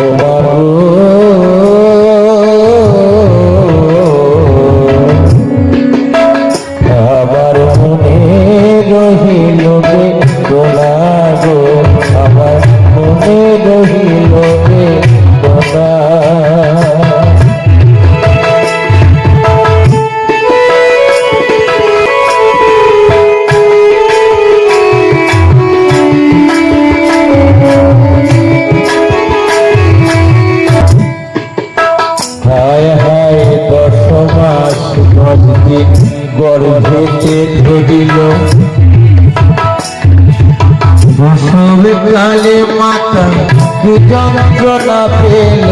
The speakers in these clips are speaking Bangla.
আমার প্রসব কালে মাতা কি যন্ত্রণা পেল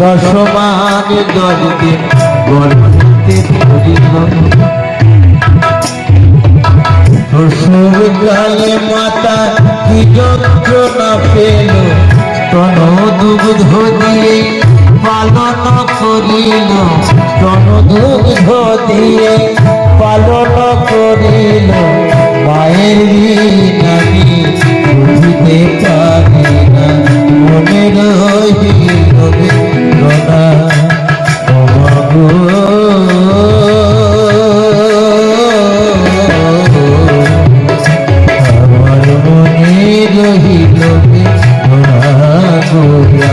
দশ মাস দশ দিন গর্ভেতে ধরিল কালে মাতা কি যন্ত্রণা পেল স্তন দুগ্ধ দিয়ে পালন করিল। স্তন দুগ্ধ দিয়ে পালন করিল, মায়ের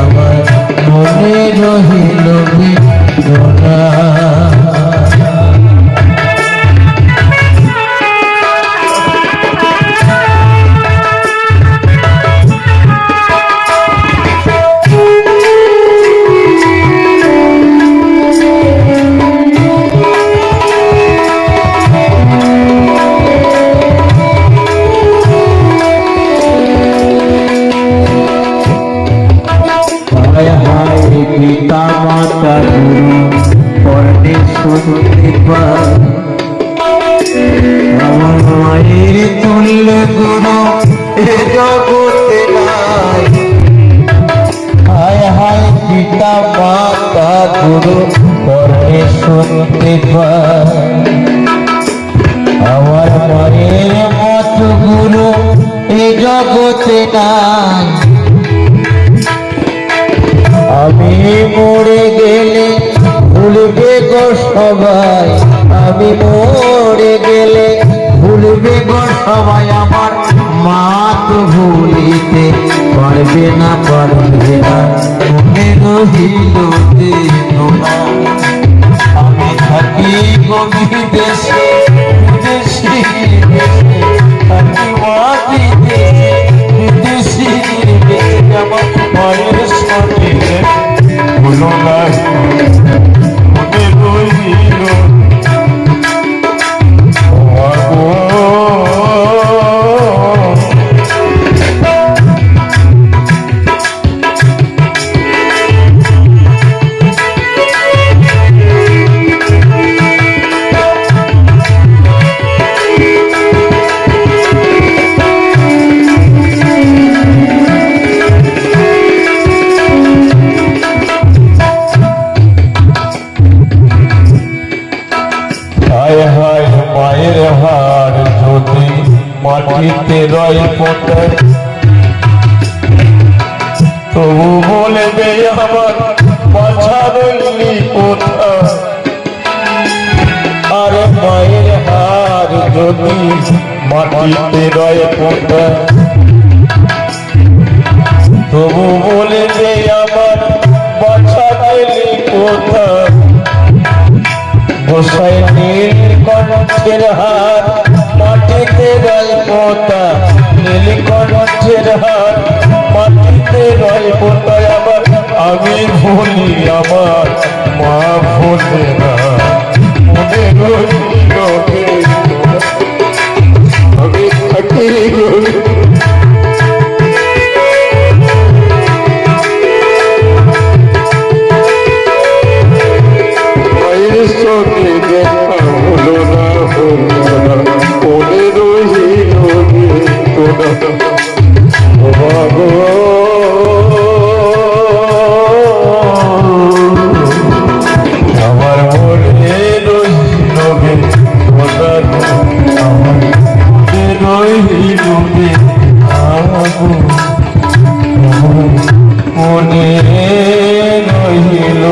আমার মনে রহিল গুরু পরনে শুনতে পাই আমার মায়ের পিতা মাতা গুরু পরনে শুনতে পাই আমার মায়ের মত গুরু এ জগতে নাই। আমি মরে গেলে ভুলবে গো সবাই। আমি মরে গেলে ভুলবে গো সবাই। আমার মা তো ভুলিতে পারবে না পারবে না। মনে রহিল আমি থাকি গো বিদেশে বিদেশি দেশে। থাকি মা বিদেশে বিদেশি দেশে। আমার on মায়ের হার যদি মাটিতে রয় পোতে তবু বলবে আমার বাছা রইলি কোথায়? আর মায়ের হার যদি মাটিতে রয় পোতে তবু বলবে আমার বাছা রইলি গোসাই কণ্ঠের হাত মাটিতে গল্পতা পোতা নীল কণ্ঠের হার মাটিতে গল্পতা আমার, আমি ভুলি আমার মা ভুলে না মনে রহিল